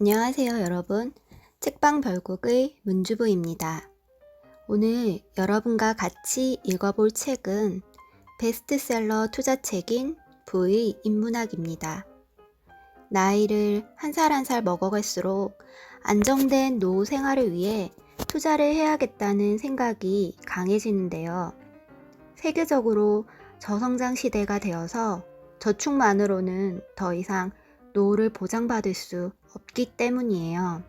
안녕하세요, 여러분. 책방 별국의 문주부입니다. 오늘 여러분과 같이 읽어볼 책은 베스트셀러 투자책인 부의 인문학입니다. 나이를 한 살 한 살 먹어갈수록 안정된 노후 생활을 위해 투자를 해야겠다는 생각이 강해지는데요. 세계적으로 저성장 시대가 되어서 저축만으로는 더 이상 노후를 보장받을 수 없기 때문이에요.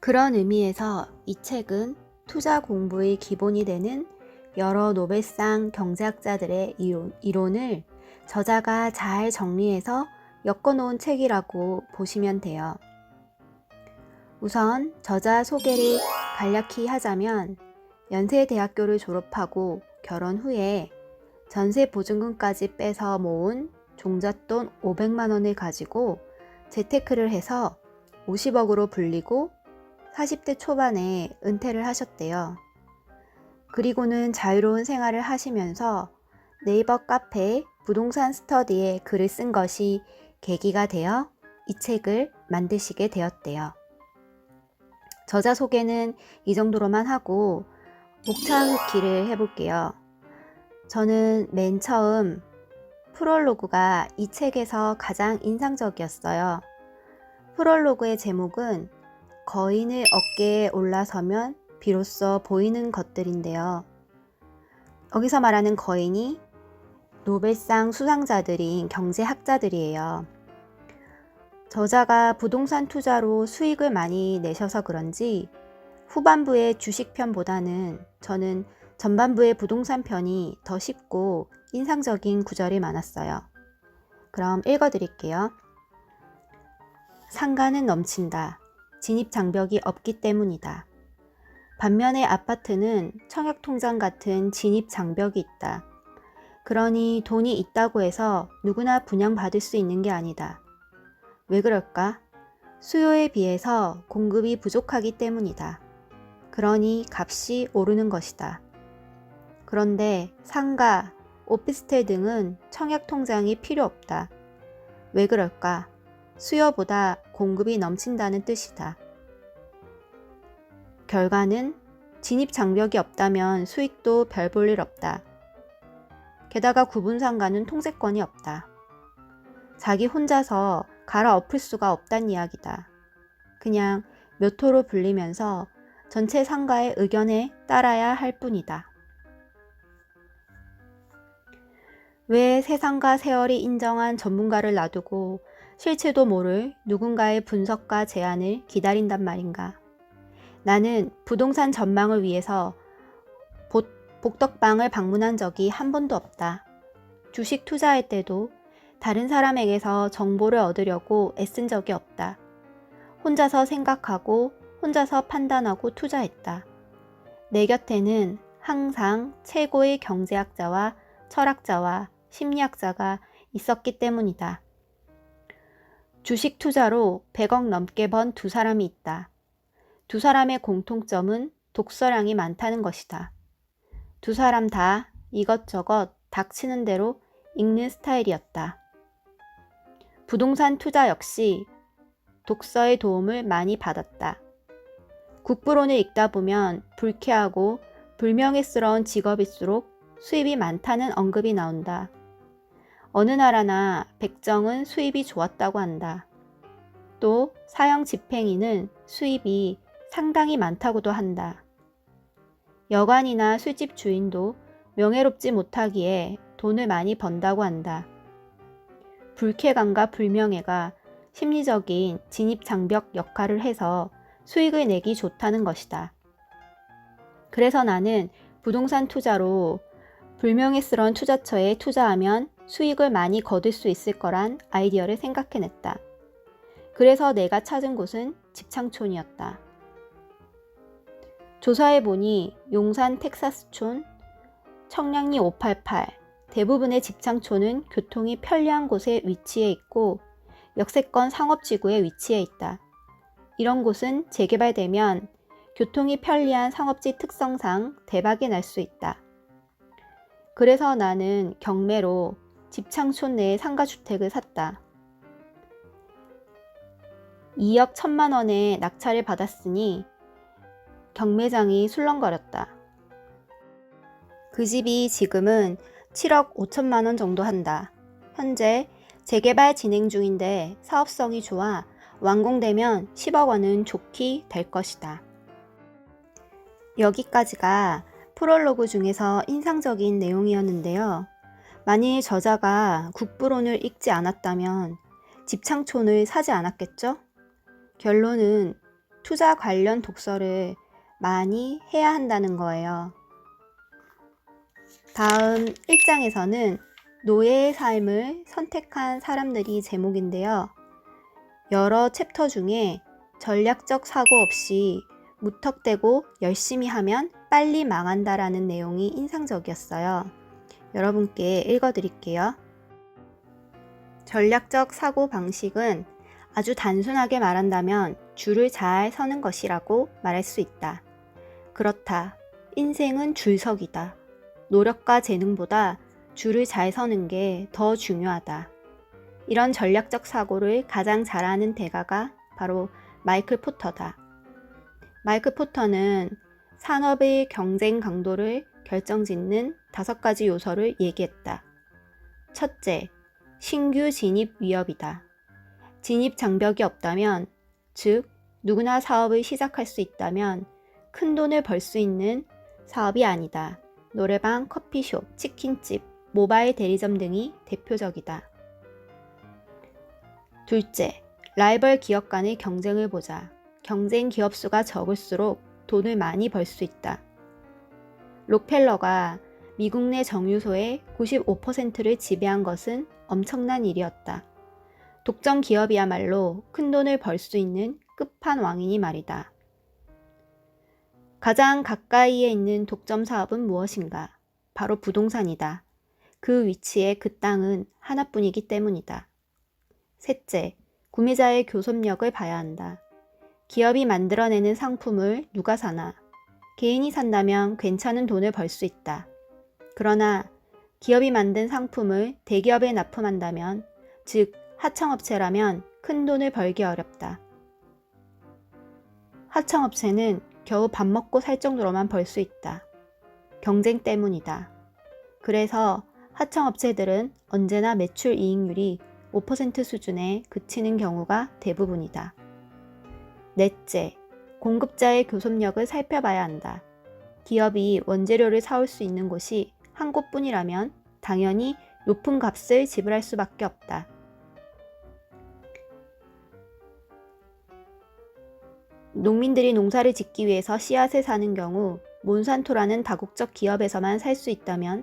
그런 의미에서 이 책은 투자 공부의 기본이 되는 여러 노벨상 경제학자들의 이론, 이론을 저자가 잘 정리해서 엮어놓은 책이라고 보시면 돼요. 우선 저자 소개를 간략히 하자면 연세대학교를 졸업하고 결혼 후에 전세 보증금까지 빼서 모은 종잣돈 500만 원을 가지고 재테크를 해서 50억으로 불리고 40대 초반에 은퇴를 하셨대요. 그리고는 자유로운 생활을 하시면서 네이버 카페 부동산 스터디에 글을 쓴 것이 계기가 되어 이 책을 만드시게 되었대요. 저자 소개는 이 정도로만 하고 목차놓기를 해볼게요. 저는 맨 처음 프롤로그가 이 책에서 가장 인상적이었어요. 프롤로그의 제목은 거인의 어깨에 올라서면 비로소 보이는 것들인데요. 여기서 말하는 거인이 노벨상 수상자들인 경제학자들이에요. 저자가 부동산 투자로 수익을 많이 내셔서 그런지 후반부의 주식편보다는 저는 전반부의 부동산 편이 더 쉽고 인상적인 구절이 많았어요. 그럼 읽어드릴게요. 상가는 넘친다. 진입 장벽이 없기 때문이다. 반면에 아파트는 청약통장 같은 진입 장벽이 있다. 그러니 돈이 있다고 해서 누구나 분양받을 수 있는 게 아니다. 왜 그럴까? 수요에 비해서 공급이 부족하기 때문이다. 그러니 값이 오르는 것이다. 그런데 상가, 오피스텔 등은 청약 통장이 필요 없다. 왜 그럴까? 수요보다 공급이 넘친다는 뜻이다. 결과는 진입 장벽이 없다면 수익도 별 볼 일 없다. 게다가 구분 상가는 통제권이 없다. 자기 혼자서 갈아엎을 수가 없단 이야기다. 그냥 몇 호로 불리면서 전체 상가의 의견에 따라야 할 뿐이다. 왜 세상과 세월이 인정한 전문가를 놔두고 실체도 모를 누군가의 분석과 제안을 기다린단 말인가? 나는 부동산 전망을 위해서 복덕방을 방문한 적이 한 번도 없다. 주식 투자할 때도 다른 사람에게서 정보를 얻으려고 애쓴 적이 없다. 혼자서 생각하고 혼자서 판단하고 투자했다. 내 곁에는 항상 최고의 경제학자와 철학자와 심리학자가 있었기 때문이다. 주식 투자로 100억 넘게 번 두 사람이 있다. 두 사람의 공통점은 독서량이 많다는 것이다. 두 사람 다 이것저것 닥치는 대로 읽는 스타일이었다. 부동산 투자 역시 독서의 도움을 많이 받았다. 국부론을 읽다 보면 불쾌하고 불명예스러운 직업일수록 수입이 많다는 언급이 나온다. 어느 나라나 백정은 수입이 좋았다고 한다. 또 사형 집행인은 수입이 상당히 많다고도 한다. 여관이나 술집 주인도 명예롭지 못하기에 돈을 많이 번다고 한다. 불쾌감과 불명예가 심리적인 진입 장벽 역할을 해서 수익을 내기 좋다는 것이다. 그래서 나는 부동산 투자로 불명예스러운 투자처에 투자하면 수익을 많이 거둘 수 있을 거란 아이디어를 생각해냈다. 그래서 내가 찾은 곳은 집창촌이었다. 조사해보니 용산 텍사스촌, 청량리 588, 대부분의 집창촌은 교통이 편리한 곳에 위치해 있고 역세권 상업지구에 위치해 있다. 이런 곳은 재개발되면 교통이 편리한 상업지 특성상 대박이 날 수 있다. 그래서 나는 경매로 집창촌 내에 상가주택을 샀다. 2억 1천만 원의 낙찰을 받았으니 경매장이 술렁거렸다. 그 집이 지금은 7억 5천만 원 정도 한다. 현재 재개발 진행 중인데 사업성이 좋아 완공되면 10억 원은 좋게 될 것이다. 여기까지가 프롤로그 중에서 인상적인 내용이었는데요. 만일 저자가 국부론을 읽지 않았다면 집창촌을 사지 않았겠죠? 결론은 투자 관련 독서를 많이 해야 한다는 거예요. 다음 1장에서는 노예의 삶을 선택한 사람들이 제목인데요. 여러 챕터 중에 전략적 사고 없이 무턱대고 열심히 하면 빨리 망한다라는 내용이 인상적이었어요. 여러분께 읽어드릴게요. 전략적 사고 방식은 아주 단순하게 말한다면 줄을 잘 서는 것이라고 말할 수 있다. 그렇다. 인생은 줄서기다. 노력과 재능보다 줄을 잘 서는 게 더 중요하다. 이런 전략적 사고를 가장 잘하는 대가가 바로 마이클 포터다. 마이클 포터는 산업의 경쟁 강도를 결정짓는 다섯 가지 요소를 얘기했다. 첫째, 신규 진입 위협이다. 진입 장벽이 없다면, 즉, 누구나 사업을 시작할 수 있다면 큰 돈을 벌 수 있는 사업이 아니다. 노래방, 커피숍, 치킨집, 모바일 대리점 등이 대표적이다. 둘째, 라이벌 기업 간의 경쟁을 보자. 경쟁 기업 수가 적을수록 돈을 많이 벌 수 있다. 록펠러가 미국 내 정유소의 95%를 지배한 것은 엄청난 일이었다. 독점 기업이야말로 큰 돈을 벌 수 있는 끝판왕이니 말이다. 가장 가까이에 있는 독점 사업은 무엇인가? 바로 부동산이다. 그 위치에 그 땅은 하나뿐이기 때문이다. 셋째, 구매자의 교섭력을 봐야 한다. 기업이 만들어내는 상품을 누가 사나? 개인이 산다면 괜찮은 돈을 벌 수 있다. 그러나 기업이 만든 상품을 대기업에 납품한다면, 즉, 하청업체라면 큰 돈을 벌기 어렵다. 하청업체는 겨우 밥 먹고 살 정도로만 벌 수 있다. 경쟁 때문이다. 그래서 하청업체들은 언제나 매출 이익률이 5% 수준에 그치는 경우가 대부분이다. 넷째, 공급자의 교섭력을 살펴봐야 한다. 기업이 원재료를 사올 수 있는 곳이 한 곳뿐이라면 당연히 높은 값을 지불할 수밖에 없다. 농민들이 농사를 짓기 위해서 씨앗을 사는 경우 몬산토라는 다국적 기업에서만 살 수 있다면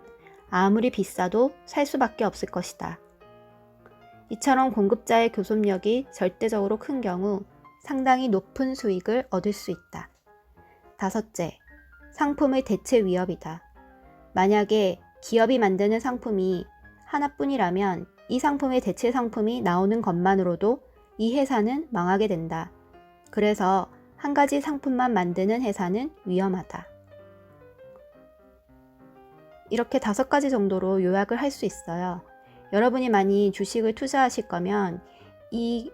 아무리 비싸도 살 수밖에 없을 것이다. 이처럼 공급자의 교섭력이 절대적으로 큰 경우 상당히 높은 수익을 얻을 수 있다. 다섯째, 상품의 대체 위협이다. 만약에 기업이 만드는 상품이 하나뿐이라면 이 상품의 대체 상품이 나오는 것만으로도 이 회사는 망하게 된다. 그래서 한 가지 상품만 만드는 회사는 위험하다. 이렇게 다섯 가지 정도로 요약을 할 수 있어요. 여러분이 많이 주식을 투자하실 거면 이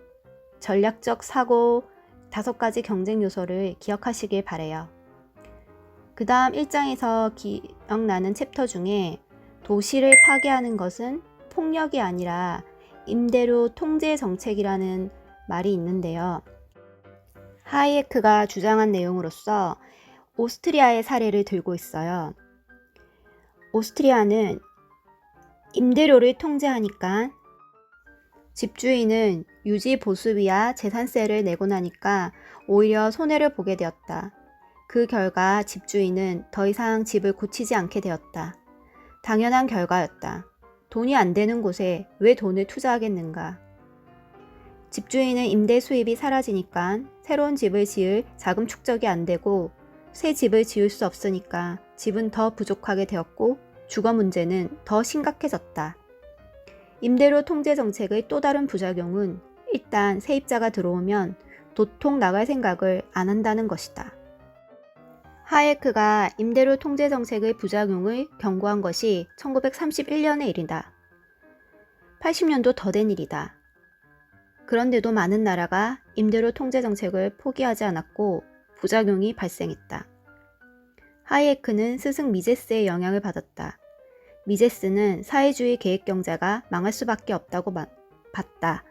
전략적 사고 다섯 가지 경쟁 요소를 기억하시길 바래요. 그 다음 1장에서 기억나는 챕터 중에 도시를 파괴하는 것은 폭력이 아니라 임대료 통제 정책이라는 말이 있는데요. 하이에크가 주장한 내용으로서 오스트리아의 사례를 들고 있어요. 오스트리아는 임대료를 통제하니까 집주인은 유지 보수비와 재산세를 내고 나니까 오히려 손해를 보게 되었다. 그 결과 집주인은 더 이상 집을 고치지 않게 되었다. 당연한 결과였다. 돈이 안 되는 곳에 왜 돈을 투자하겠는가? 집주인은 임대 수입이 사라지니까 새로운 집을 지을 자금 축적이 안 되고 새 집을 지을 수 없으니까 집은 더 부족하게 되었고 주거 문제는 더 심각해졌다. 임대료 통제 정책의 또 다른 부작용은 일단 세입자가 들어오면 도통 나갈 생각을 안 한다는 것이다. 하예크가 임대료 통제 정책의 부작용을 경고한 것이 1931년의 일이다. 80년도 더 된 일이다. 그런데도 많은 나라가 임대료 통제 정책을 포기하지 않았고 부작용이 발생했다. 하이에크는 스승 미제스의 영향을 받았다. 미제스는 사회주의 계획 경제가 망할 수밖에 없다고 마- 봤다.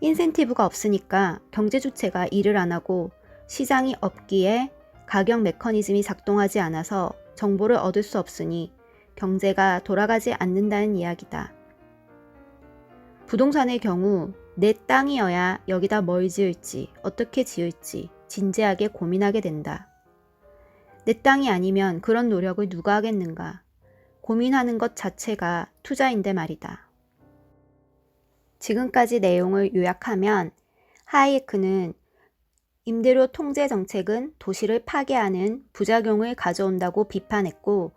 인센티브가 없으니까 경제 주체가 일을 안 하고 시장이 없기에 가격 메커니즘이 작동하지 않아서 정보를 얻을 수 없으니 경제가 돌아가지 않는다는 이야기다. 부동산의 경우 내 땅이어야 여기다 뭘 지을지, 어떻게 지을지 진지하게 고민하게 된다. 내 땅이 아니면 그런 노력을 누가 하겠는가? 고민하는 것 자체가 투자인데 말이다. 지금까지 내용을 요약하면 하이에크는 임대료 통제 정책은 도시를 파괴하는 부작용을 가져온다고 비판했고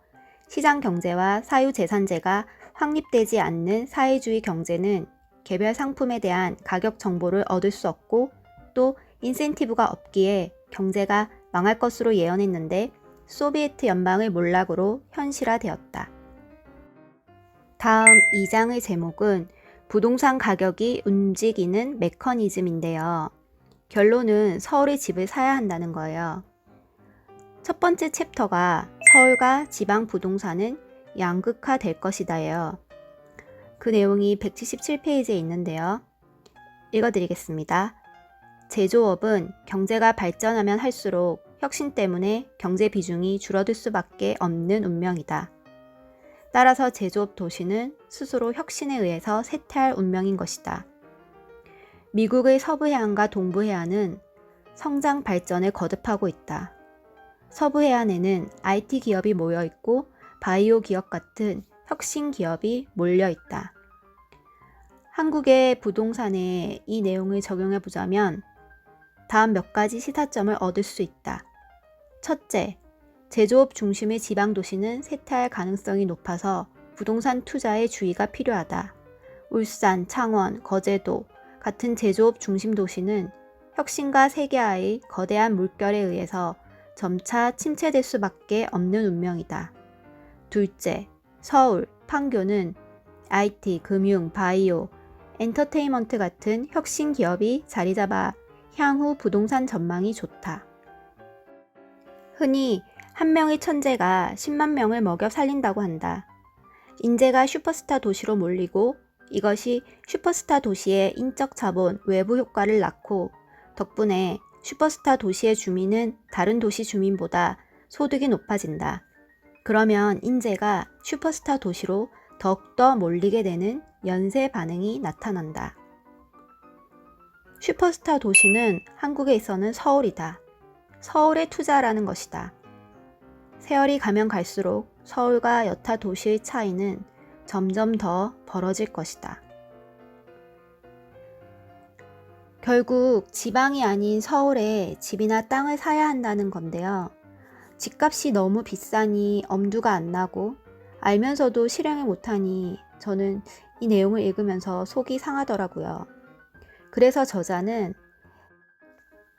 시장 경제와 사유 재산제가 확립되지 않는 사회주의 경제는 개별 상품에 대한 가격 정보를 얻을 수 없고 또 인센티브가 없기에 경제가 망할 것으로 예언했는데 소비에트 연방의 몰락으로 현실화되었다. 다음 2장의 제목은 부동산 가격이 움직이는 메커니즘인데요. 결론은 서울의 집을 사야 한다는 거예요. 첫 번째 챕터가 서울과 지방 부동산은 양극화 될 것이다예요. 그 내용이 177페이지에 있는데요. 읽어드리겠습니다. 제조업은 경제가 발전하면 할수록 혁신 때문에 경제 비중이 줄어들 수밖에 없는 운명이다. 따라서 제조업 도시는 스스로 혁신에 의해서 쇠퇴할 운명인 것이다. 미국의 서부 해안과 동부 해안은 성장 발전에 거듭하고 있다. 서부 해안에는 IT 기업이 모여 있고 바이오 기업 같은 혁신 기업이 몰려 있다. 한국의 부동산에 이 내용을 적용해 보자면 다음 몇 가지 시사점을 얻을 수 있다. 첫째, 제조업 중심의 지방 도시는 쇠퇴할 가능성이 높아서 부동산 투자에 주의가 필요하다. 울산, 창원, 거제도 같은 제조업 중심 도시는 혁신과 세계화의 거대한 물결에 의해서 점차 침체될 수밖에 없는 운명이다. 둘째, 서울, 판교는 IT, 금융, 바이오, 엔터테인먼트 같은 혁신 기업이 자리 잡아 향후 부동산 전망이 좋다. 흔히 한 명의 천재가 10만 명을 먹여 살린다고 한다. 인재가 슈퍼스타 도시로 몰리고 이것이 슈퍼스타 도시의 인적 자본, 외부 효과를 낳고 덕분에 슈퍼스타 도시의 주민은 다른 도시 주민보다 소득이 높아진다. 그러면 인재가 슈퍼스타 도시로 더욱더 몰리게 되는 연쇄 반응이 나타난다. 슈퍼스타 도시는 한국에 있어는 서울이다. 서울에 투자라는 것이다. 세월이 가면 갈수록 서울과 여타 도시의 차이는 점점 더 벌어질 것이다. 결국 지방이 아닌 서울에 집이나 땅을 사야 한다는 건데요. 집값이 너무 비싸니 엄두가 안 나고 알면서도 실행을 못하니 저는 이 내용을 읽으면서 속이 상하더라고요. 그래서 저자는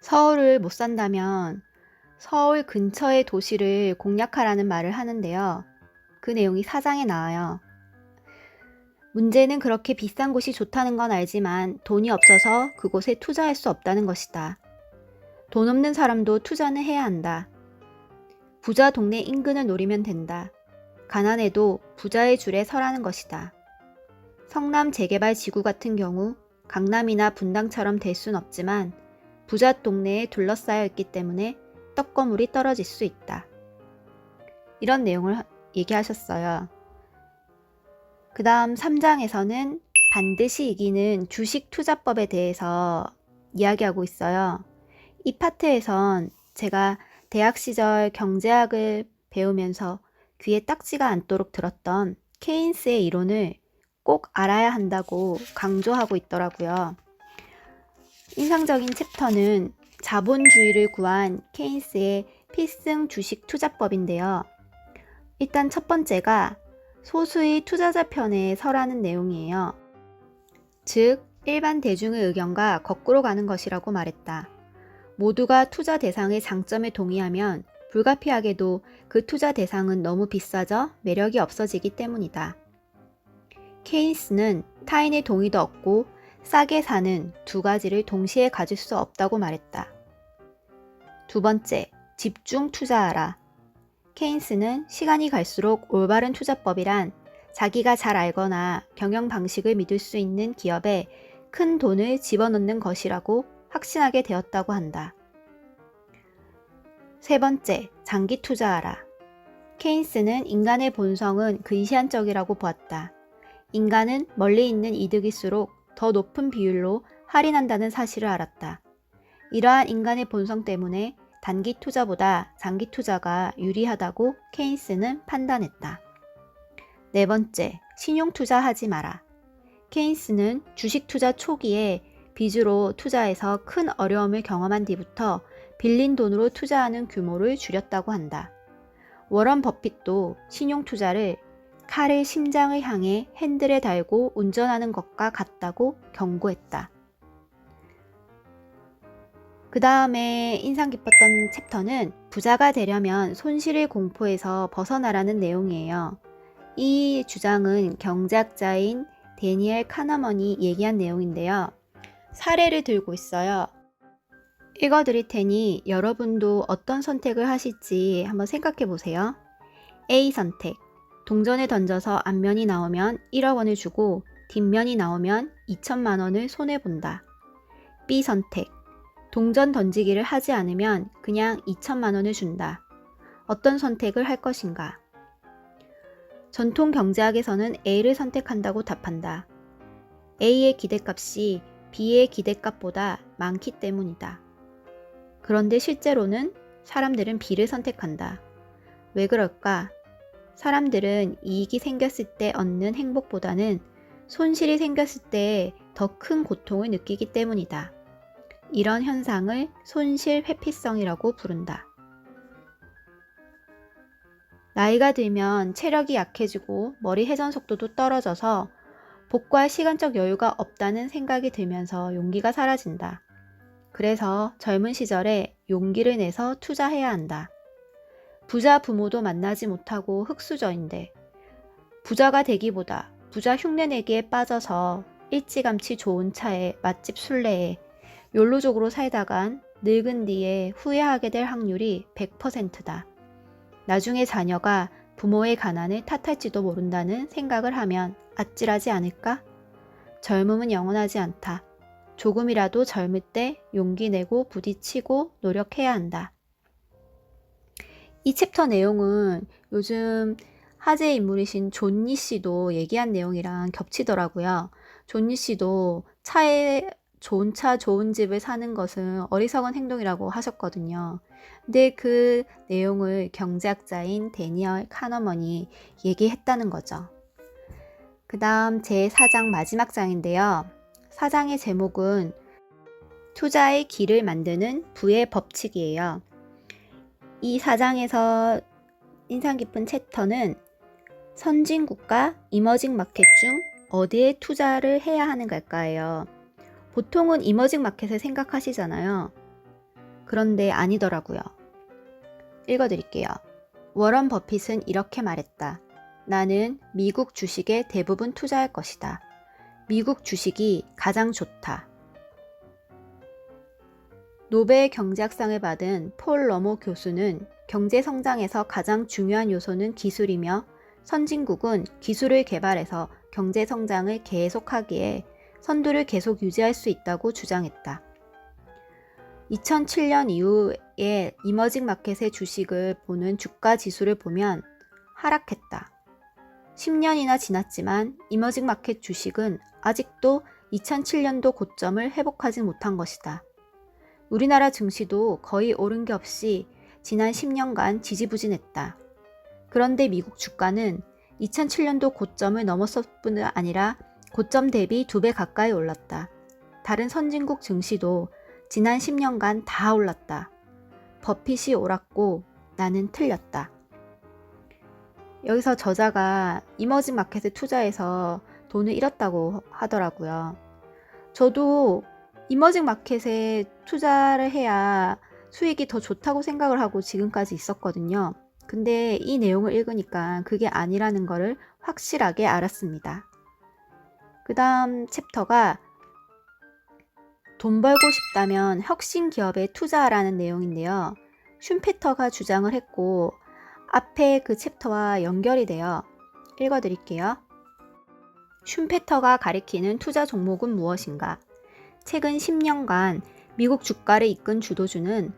서울을 못 산다면 서울 근처의 도시를 공략하라는 말을 하는데요. 그 내용이 사장에 나와요. 문제는 그렇게 비싼 곳이 좋다는 건 알지만 돈이 없어서 그곳에 투자할 수 없다는 것이다. 돈 없는 사람도 투자는 해야 한다. 부자 동네 인근을 노리면 된다. 가난해도 부자의 줄에 서라는 것이다. 성남 재개발 지구 같은 경우 강남이나 분당처럼 될 순 없지만 부자 동네에 둘러싸여 있기 때문에 떡거물이 떨어질 수 있다. 이런 내용을 하- 얘기하셨어요. 그 다음 3장에서는 반드시 이기는 주식 투자법에 대해서 이야기하고 있어요. 이 파트에선 제가 대학 시절 경제학을 배우면서 귀에 딱지가 않도록 들었던 케인스의 이론을 꼭 알아야 한다고 강조하고 있더라고요. 인상적인 챕터는 자본주의를 구한 케인스의 필승 주식 투자법인데요. 일단 첫 번째가 소수의 투자자 편에 서라는 내용이에요. 즉, 일반 대중의 의견과 거꾸로 가는 것이라고 말했다. 모두가 투자 대상의 장점에 동의하면 불가피하게도 그 투자 대상은 너무 비싸져 매력이 없어지기 때문이다. 케인스는 타인의 동의도 얻고 싸게 사는 두 가지를 동시에 가질 수 없다고 말했다. 두 번째, 집중 투자하라. 케인스는 시간이 갈수록 올바른 투자법이란 자기가 잘 알거나 경영 방식을 믿을 수 있는 기업에 큰 돈을 집어넣는 것이라고 확신하게 되었다고 한다. 세 번째, 장기 투자하라. 케인스는 인간의 본성은 근시안적이라고 보았다. 인간은 멀리 있는 이득일수록 더 높은 비율로 할인한다는 사실을 알았다. 이러한 인간의 본성 때문에 단기 투자보다 장기 투자가 유리하다고 케인스는 판단했다. 네 번째, 신용 투자하지 마라. 케인스는 주식 투자 초기에 빚으로 투자해서 큰 어려움을 경험한 뒤부터 빌린 돈으로 투자하는 규모를 줄였다고 한다. 워런 버핏도 신용 투자를 칼을 심장을 향해 핸들에 달고 운전하는 것과 같다고 경고했다. 그 다음에 인상 깊었던 챕터는 부자가 되려면 손실의 공포에서 벗어나라는 내용이에요. 이 주장은 경제학자인 데니엘 카너먼이 얘기한 내용인데요. 사례를 들고 있어요. 읽어 드릴 테니 여러분도 어떤 선택을 하실지 한번 생각해 보세요. A 선택. 동전을 던져서 앞면이 나오면 1억 원을 주고 뒷면이 나오면 2천만 원을 손해본다. B 선택. 동전 던지기를 하지 않으면 그냥 2천만 원을 준다. 어떤 선택을 할 것인가? 전통 경제학에서는 A를 선택한다고 답한다. A의 기대값이 B의 기대값보다 많기 때문이다. 그런데 실제로는 사람들은 B를 선택한다. 왜 그럴까? 사람들은 이익이 생겼을 때 얻는 행복보다는 손실이 생겼을 때 더 큰 고통을 느끼기 때문이다. 이런 현상을 손실 회피성이라고 부른다. 나이가 들면 체력이 약해지고 머리 회전 속도도 떨어져서 복구할 시간적 여유가 없다는 생각이 들면서 용기가 사라진다. 그래서 젊은 시절에 용기를 내서 투자해야 한다. 부자 부모도 만나지 못하고 흙수저인데 부자가 되기보다 부자 흉내내기에 빠져서 일찌감치 좋은 차에 맛집 순례에 욜로족으로 살다간 늙은 뒤에 후회하게 될 확률이 100%다. 나중에 자녀가 부모의 가난을 탓할지도 모른다는 생각을 하면 아찔하지 않을까? 젊음은 영원하지 않다. 조금이라도 젊을 때 용기 내고 부딪히고 노력해야 한다. 이 챕터 내용은 요즘 화제의 인물이신 존니 씨도 얘기한 내용이랑 겹치더라고요. 존니 씨도 차에 좋은 차, 좋은 집을 사는 것은 어리석은 행동이라고 하셨거든요. 근데 그 내용을 경제학자인 데니얼 카너먼이 얘기했다는 거죠. 그 다음 제 4장 마지막 장인데요. 4장의 제목은 투자의 길을 만드는 부의 법칙이에요. 이 4장에서 인상 깊은 챕터는 선진국가 이머징 마켓 중 어디에 투자를 해야 하는 걸까요? 보통은 이머징 마켓을 생각하시잖아요. 그런데 아니더라고요. 읽어드릴게요. 워런 버핏은 이렇게 말했다. 나는 미국 주식에 대부분 투자할 것이다. 미국 주식이 가장 좋다. 노벨 경제학상을 받은 폴 러모 교수는 경제 성장에서 가장 중요한 요소는 기술이며 선진국은 기술을 개발해서 경제 성장을 계속하기에 선두를 계속 유지할 수 있다고 주장했다. 2007년 이후에 이머징 마켓의 주식을 보는 주가 지수를 보면 하락했다. 10년이나 지났지만 이머징 마켓 주식은 아직도 2007년도 고점을 회복하지 못한 것이다. 우리나라 증시도 거의 오른 게 없이 지난 10년간 지지부진했다. 그런데 미국 주가는 2007년도 고점을 넘었을 뿐 아니라 고점 대비 두 배 가까이 올랐다. 다른 선진국 증시도 지난 10년간 다 올랐다. 버핏이 옳았고 나는 틀렸다. 여기서 저자가 이머징 마켓에 투자해서 돈을 잃었다고 하더라고요. 저도 이머징 마켓에 투자를 해야 수익이 더 좋다고 생각을 하고 지금까지 있었거든요. 근데 이 내용을 읽으니까 그게 아니라는 거를 확실하게 알았습니다. 그 다음 챕터가 돈 벌고 싶다면 혁신 기업에 투자하라는 내용인데요. 슌페터가 주장을 했고 앞에 그 챕터와 연결이 돼요. 읽어드릴게요. 슌페터가 가리키는 투자 종목은 무엇인가? 최근 10년간 미국 주가를 이끈 주도주는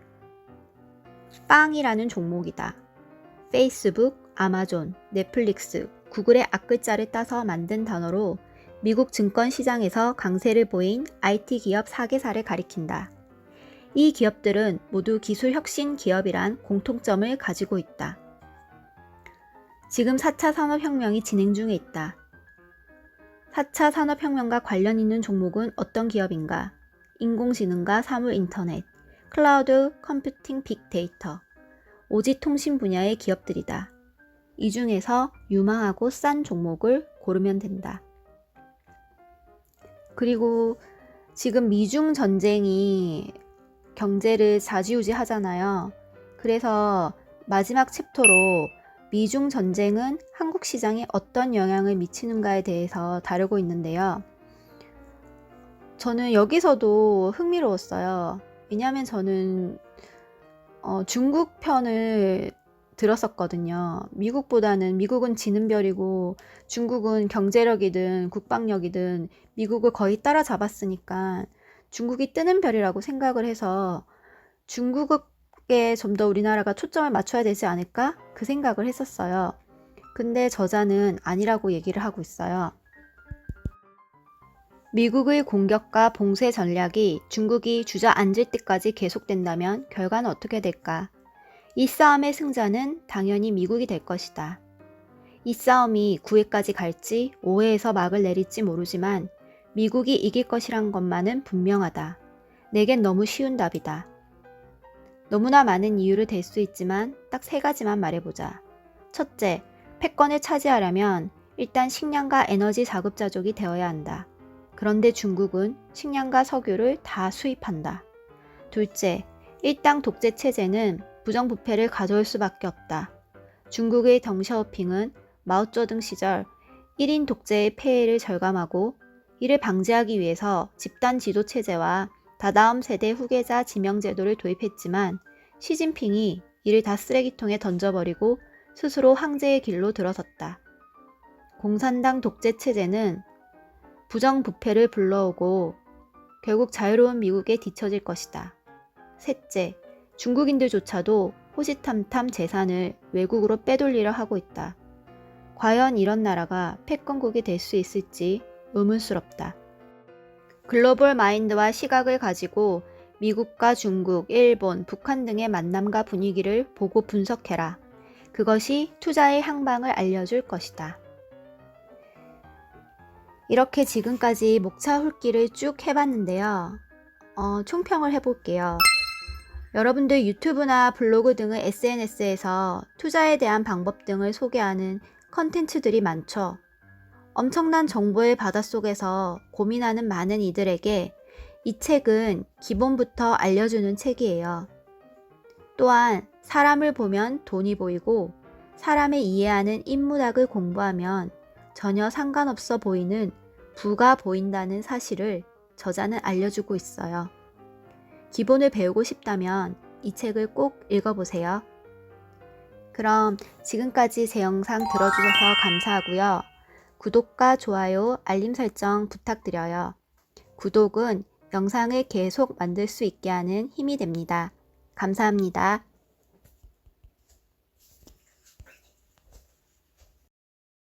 빵이라는 종목이다. 페이스북, 아마존, 넷플릭스, 구글의 앞글자를 따서 만든 단어로 미국 증권 시장에서 강세를 보인 IT 기업 4개사를 가리킨다. 이 기업들은 모두 기술 혁신 기업이란 공통점을 가지고 있다. 지금 4차 산업혁명이 진행 중에 있다. 4차 산업혁명과 관련 있는 종목은 어떤 기업인가? 인공지능과 사물 인터넷, 클라우드 컴퓨팅 빅데이터, 오지 통신 분야의 기업들이다. 이 중에서 유망하고 싼 종목을 고르면 된다. 그리고 지금 미중 전쟁이 경제를 좌지우지 하잖아요. 그래서 마지막 챕터로 미중 전쟁은 한국 시장에 어떤 영향을 미치는가에 대해서 다루고 있는데요. 저는 여기서도 흥미로웠어요. 왜냐하면 저는 어, 중국 편을 들었었거든요. 미국보다는 미국은 지는 별이고 중국은 경제력이든 국방력이든 미국을 거의 따라잡았으니까 중국이 뜨는 별이라고 생각을 해서 중국에 좀 더 우리나라가 초점을 맞춰야 되지 않을까? 그 생각을 했었어요. 근데 저자는 아니라고 얘기를 하고 있어요. 미국의 공격과 봉쇄 전략이 중국이 주저앉을 때까지 계속된다면 결과는 어떻게 될까? 이 싸움의 승자는 당연히 미국이 될 것이다. 이 싸움이 9회까지 갈지 5회에서 막을 내릴지 모르지만 미국이 이길 것이란 것만은 분명하다. 내겐 너무 쉬운 답이다. 너무나 많은 이유를 댈 수 있지만 딱 세 가지만 말해보자. 첫째, 패권을 차지하려면 일단 식량과 에너지 자급자족이 되어야 한다. 그런데 중국은 식량과 석유를 다 수입한다. 둘째, 일당 독재 체제는 부정부패를 가져올 수밖에 없다. 중국의 덩샤오핑은 마오쩌둥 시절 1인 독재의 폐해를 절감하고 이를 방지하기 위해서 집단 지도 체제와 다다음 세대 후계자 지명 제도를 도입했지만 시진핑이 이를 다 쓰레기통에 던져버리고 스스로 황제의 길로 들어섰다. 공산당 독재 체제는 부정부패를 불러오고 결국 자유로운 미국에 뒤처질 것이다. 셋째, 중국인들조차도 호시탐탐 재산을 외국으로 빼돌리려 하고 있다. 과연 이런 나라가 패권국이 될 수 있을지 의문스럽다. 글로벌 마인드와 시각을 가지고 미국과 중국, 일본, 북한 등의 만남과 분위기를 보고 분석해라. 그것이 투자의 향방을 알려줄 것이다. 이렇게 지금까지 목차 훑기를 쭉 해봤는데요. 어, 총평을 해볼게요. 여러분들 유튜브나 블로그 등의 SNS에서 투자에 대한 방법 등을 소개하는 컨텐츠들이 많죠. 엄청난 정보의 바닷속에서 고민하는 많은 이들에게 이 책은 기본부터 알려주는 책이에요. 또한 사람을 보면 돈이 보이고 사람을 이해하는 인문학을 공부하면 전혀 상관없어 보이는 부가 보인다는 사실을 저자는 알려주고 있어요. 기본을 배우고 싶다면 이 책을 꼭 읽어보세요. 그럼 지금까지 제 영상 들어주셔서 감사하고요. 구독과 좋아요, 알림 설정 부탁드려요. 구독은 영상을 계속 만들 수 있게 하는 힘이 됩니다. 감사합니다.